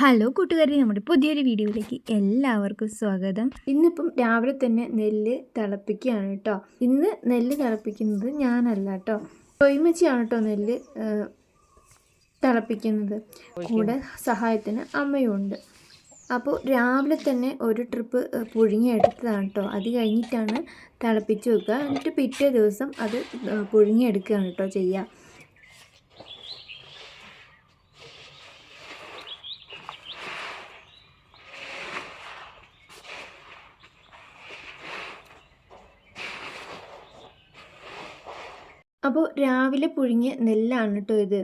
Hello കൂട്ടുകാരി നമ്മുടെ പുതിയൊരു വീഡിയോയിലേക്ക് എല്ലാവർക്കും സ്വാഗതം. ഇന്നിപ്പം രാവിലെ തന്നെ നെല്ല് തിളപ്പിക്കുകയാണ് കേട്ടോ. ഇന്ന് നെല്ല് തിളപ്പിക്കുന്നത് ഞാനല്ല കേട്ടോ. കൊയ്മച്ചിയാണ് കേട്ടോ നെല്ല് തിളപ്പിക്കുന്നത്. കൂടെ സഹായത്തിന് അമ്മയുണ്ട് അപ്പോൾ രാവിലെ തന്നെ ഒരു ട്രിപ്പ് പുഴുങ്ങി പുഴുങ്ങിയെടുത്തതാണ് കേട്ടോ. അത് കഴിഞ്ഞിട്ടാണ് തിളപ്പിച്ച് വെക്കുക. എന്നിട്ട് പിറ്റേ ദിവസം അത് പുഴുങ്ങിയെടുക്കുകയാണ് കേട്ടോ ചെയ്യുക അപ്പോൾ രാവിലെ പുഴുങ്ങിയ നെല്ലാണ് കേട്ടോ ഇത്.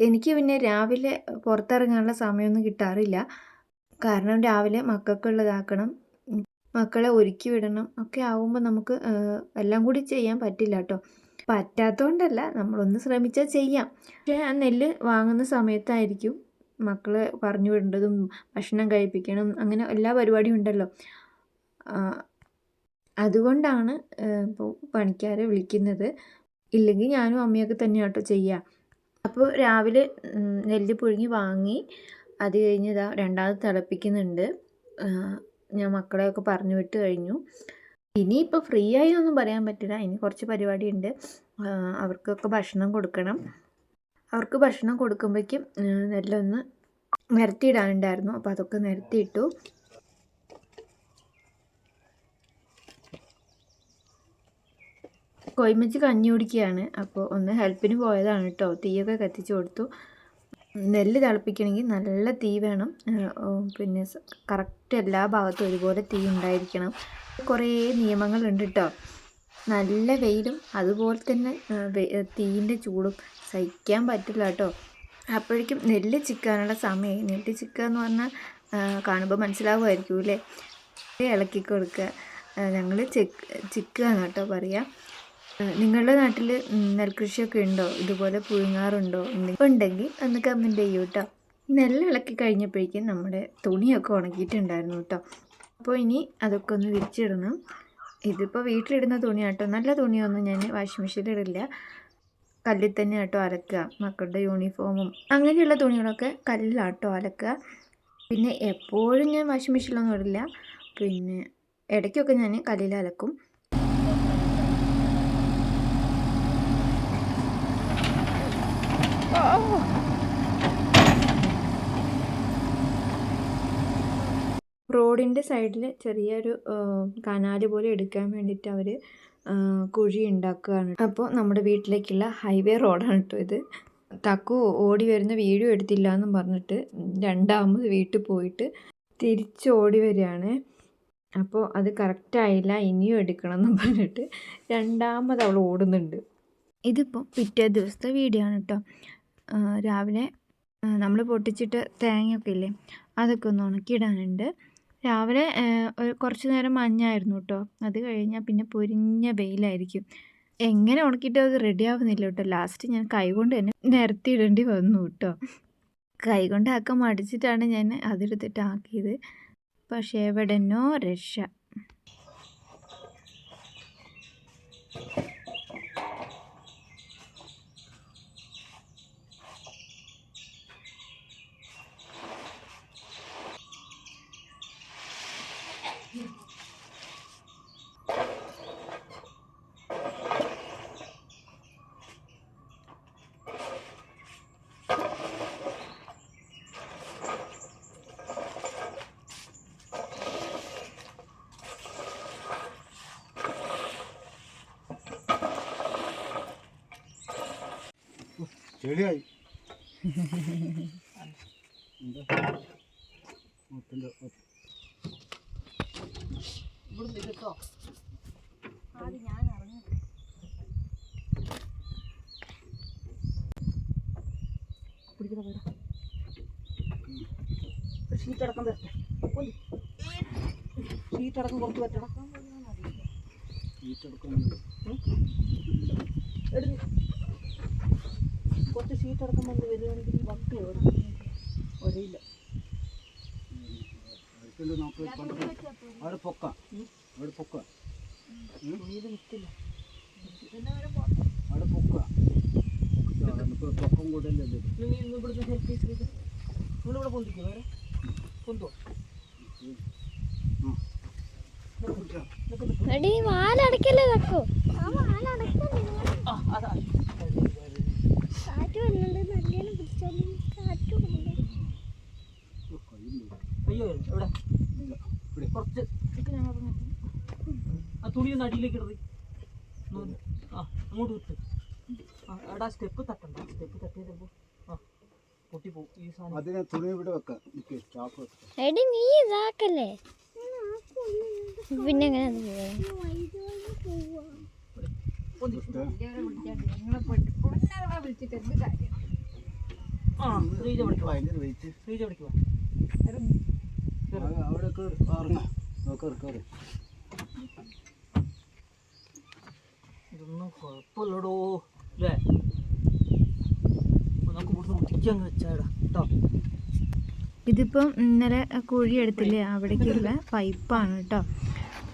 എനിക്ക് പിന്നെ രാവിലെ പുറത്തിറങ്ങാനുള്ള സമയമൊന്നും കിട്ടാറില്ല. കാരണം രാവിലെ മക്കൾക്കുള്ളതാക്കണം മക്കളെ ഒരുക്കി വിടണം. ഒക്കെ ആവുമ്പോൾ നമുക്ക് എല്ലാം കൂടി ചെയ്യാൻ പറ്റില്ല കേട്ടോ പറ്റാത്തതുകൊണ്ടല്ല നമ്മളൊന്ന് ശ്രമിച്ചാൽ ചെയ്യാം. പക്ഷേ ആ നെല്ല് വാങ്ങുന്ന സമയത്തായിരിക്കും മക്കളെ പറഞ്ഞു വിടേണ്ടതും ഭക്ഷണം കഴിപ്പിക്കണം അങ്ങനെ എല്ലാ പരിപാടിയും ഉണ്ടല്ലോ. അതുകൊണ്ടാണ് ഇപ്പോൾ പണിക്കാരെ വിളിക്കുന്നത്. ഇല്ലെങ്കിൽ ഞാനും അമ്മയൊക്കെ തന്നെ കേട്ടോ ചെയ്യുക അപ്പോൾ രാവിലെ നെല്ല് പുഴുങ്ങി വാങ്ങി അത് കഴിഞ്ഞ് ഇതാ രണ്ടാമത് തിളപ്പിക്കുന്നുണ്ട്. ഞാൻ മക്കളെയൊക്കെ പറഞ്ഞു വിട്ട് കഴിഞ്ഞു. ഇനിയിപ്പോൾ ഫ്രീ ആയി ഒന്നും പറയാൻ പറ്റില്ല. ഇനി കുറച്ച് പരിപാടിയുണ്ട്. അവർക്കൊക്കെ ഭക്ഷണം കൊടുക്കണം. അവർക്ക് ഭക്ഷണം കൊടുക്കുമ്പോഴേക്കും നെല്ലൊന്ന് നിരത്തിയിടാനുണ്ടായിരുന്നു. അപ്പോൾ അതൊക്കെ നിരത്തിയിട്ടു. കോയിമച്ചി കഞ്ഞി കുടിക്കുകയാണ് അപ്പോൾ ഒന്ന് ഹെൽപ്പിന് പോയതാണ് കേട്ടോ തീയൊക്കെ കത്തിച്ച് കൊടുത്തു. നെല്ല് തിളപ്പിക്കണമെങ്കിൽ നല്ല തീ വേണം. പിന്നെ കറക്റ്റ് എല്ലാ ഭാഗത്തും ഒരുപോലെ തീ ഉണ്ടായിരിക്കണം. കുറേ നിയമങ്ങളുണ്ട് കേട്ടോ നല്ല വെയിലും അതുപോലെ തന്നെ തീയിന്റെ ചൂടും സഹിക്കാൻ പറ്റില്ല കേട്ടോ അപ്പോഴേക്കും നെല്ല് ചിക്കാനുള്ള സമയം നെല്ല് ചിക്കുക എന്ന് പറഞ്ഞാൽ കാണുമ്പോൾ മനസ്സിലാവുമായിരിക്കും അല്ലേ ഇളക്കി കൊടുക്കുക ഞങ്ങൾ ചിക്ക് ചിക്കുക കേട്ടോ പറയുക നിങ്ങളുടെ നാട്ടിൽ നെൽകൃഷിയൊക്കെ ഉണ്ടോ? ഇതുപോലെ പുഴുങ്ങാറുണ്ടോ? എന്തെങ്കിലും ഉണ്ടെങ്കിൽ ഒന്ന് കമന്റ് ചെയ്യൂ കേട്ടോ നെല്ലിളക്കി കഴിഞ്ഞപ്പോഴേക്കും നമ്മുടെ തുണിയൊക്കെ ഉണക്കിയിട്ടുണ്ടായിരുന്നു കേട്ടോ അപ്പോൾ ഇനി അതൊക്കെ ഒന്ന് വിരിച്ചിടണം. ഇതിപ്പോൾ വീട്ടിലിടുന്ന തുണിയാട്ടോ. നല്ല തുണിയൊന്നും ഞാൻ വാഷിംഗ് മെഷീനിൽ ഇടില്ല. കല്ലിൽ തന്നെ ആട്ടോ അലക്കുക. മക്കളുടെ യൂണിഫോമും അങ്ങനെയുള്ള തുണികളൊക്കെ കല്ലിലാട്ടോ അലക്കുക. പിന്നെ എപ്പോഴും ഞാൻ വാഷിംഗ് മെഷീനിലൊന്നും ഇടില്ല. പിന്നെ ഇടയ്ക്കൊക്കെ ഞാൻ കല്ലിൽ അലക്കും റോഡിന്റെ സൈഡിൽ ചെറിയൊരു കനാല് പോലെ എടുക്കാൻ വേണ്ടിയിട്ട് അവർ കുഴി ഉണ്ടാക്കുകയാണ്. അപ്പോൾ നമ്മുടെ വീട്ടിലേക്കുള്ള ഹൈവേ റോഡാണ് കേട്ടോ ഇത്. തക്കു ഓടി വരുന്ന വീഡിയോ എടുത്തില്ല എന്നും പറഞ്ഞിട്ട് രണ്ടാമത് വീട്ടിൽ പോയിട്ട് തിരിച്ച് ഓടി വരികയാണ്. അപ്പോൾ അത് കറക്റ്റായില്ല ഇനിയും എടുക്കണം എന്ന് പറഞ്ഞിട്ട് രണ്ടാമത് അവൾ ഓടുന്നുണ്ട്. ഇതിപ്പോൾ പിറ്റേ ദിവസത്തെ വീഡിയോ ആണ് കേട്ടോ. രാവിലെ നമ്മൾ പൊട്ടിച്ചിട്ട് തേങ്ങയൊക്കെ ഇല്ലേ അതൊക്കെ ഒന്ന് ഉണക്കിയിടാനുണ്ട്. രാവിലെ കുറച്ച് നേരം മഞ്ഞായിരുന്നു കേട്ടോ അത് കഴിഞ്ഞാൽ പിന്നെ പൊരിഞ്ഞ വെയിലായിരിക്കും. എങ്ങനെ ഉണക്കിയിട്ട് അത് റെഡി ആവുന്നില്ല കേട്ടോ ലാസ്റ്റ് ഞാൻ കൈകൊണ്ട് തന്നെ നിരത്തിയിടേണ്ടി വന്നു കേട്ടോ കൈകൊണ്ട് ആക്കാൻ മടിച്ചിട്ടാണ് ഞാൻ അതെടുത്തിട്ട് ആക്കിയത് പക്ഷേ എവിടെന്നോ രക്ഷ. ചെളിയായി. ഷീറ്റടക്കം വരട്ടെ ഷീറ്റടക്കം കുറച്ച് വരട്ടെടാ ഷീറ്റടക്കം എടുത്ത് കുറച്ച് ഷീറ്റടക്കം വന്ന് വരികയാണെങ്കിൽ ഈ വക്ക് ഒരയില്ല അവിടെ പൊക്ക. അവിടെ പൊക്ക. തുണിയിൽ നിൽക്കില്ല അവിടെ പൊക്ക. നമുക്ക് പൊക്കം കൂടല്ലേ ഇത്? നീ ഇന്ന് ഇവിടുന്ന് ഹെൽപ്പ് ചെയ്ത് നിങ്ങളിവിടെ പൊന്തിക്കോ? വേറെ? പൊന്തോ? എടി വാലടക്കല്ലേ തക്കോ? ആ വാലടക്കല്ലേ ആ അതാ കാറ്റ് വരുന്നുണ്ട് നല്ലോണം പിടിച്ചോളി കാറ്റ് വരുന്നുണ്ട് അയ്യോ എവിടെ കുറച്ച് ആ തുണി ഒന്ന് അടിയിലേക്ക് ഇടറി. ആ അങ്ങോട്ട് വിട്ട്. ആ എടാ സ്റ്റെപ്പ് തട്ടണ്ട സ്റ്റെപ്പ് തട്ടിയപ്പോ ആ പൊട്ടിപ്പോവും ഈ സാധനം. അതിനെ തുണി ഇവിടെ വെക്കാം. വെക്കാം. എടി നീ ഇതാക്കല്ലേ? പിന്നെ എങ്ങനെ. ആ ശ്രീജ വെയിറ്റ് ശ്രീജ വിളിക്കുവാ അവിടെ ഇറങ്ങാം. നോക്കാം കയറി ഇതൊന്നും കുഴപ്പമില്ലടോ അല്ലേ നമുക്ക് ഇവിടുന്ന് മുട്ടിക്കാൻ വെച്ചാടാ കേട്ടോ ഇതിപ്പം ഇന്നലെ കുഴി എടുത്തില്ലേ അവിടേക്കുള്ള പൈപ്പാണ് കേട്ടോ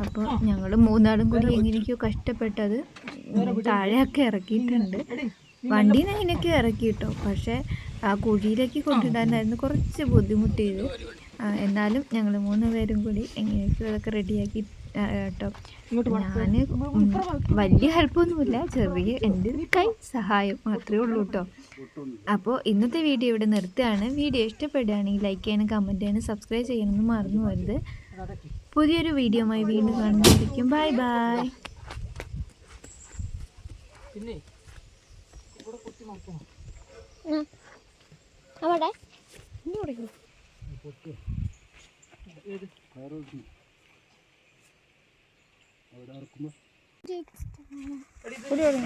അപ്പോൾ ഞങ്ങൾ മൂന്നാളും കൂടി എങ്ങനെയൊക്കെയോ കഷ്ടപ്പെട്ടത് താഴെയൊക്കെ ഇറക്കിയിട്ടുണ്ട്. വണ്ടിയിൽ നിന്ന് ഇറക്കി കേട്ടോ പക്ഷേ ആ കുഴിയിലേക്ക് കൊണ്ടിടാനായിരുന്നു കുറച്ച് ബുദ്ധിമുട്ട് ചെയ്ത്. എന്നാലും ഞങ്ങൾ മൂന്ന് പേരും കൂടി എങ്ങനെയൊക്കെയോ അതൊക്കെ റെഡിയാക്കി കേട്ടോ. ഞാൻ വലിയ ഹെൽപ്പൊന്നുമില്ല. ചെറിയ എന്റെ കൈ സഹായം മാത്രമേ ഉള്ളൂ കേട്ടോ. അപ്പോൾ ഇന്നത്തെ വീഡിയോ ഇവിടെ നിർത്തുകയാണ്. വീഡിയോ ഇഷ്ടപ്പെടുകയാണെങ്കിൽ ലൈക്ക് ചെയ്യാനും കമന്റ് ചെയ്യാനും സബ്സ്ക്രൈബ് ചെയ്യാനൊന്നും മറന്നു വരുത് പുതിയൊരു വീഡിയോയുമായി വീണ്ടും കാണുന്നതായിരിക്കും. ബൈ ബൈ പിന്നെ? ഇവിടെ കുത്തി നോക്കണം അവിടെ? ഏത്? കയറി വെക്കണം. അവിടെ ഇറക്കുമ്പോൾ ഒരു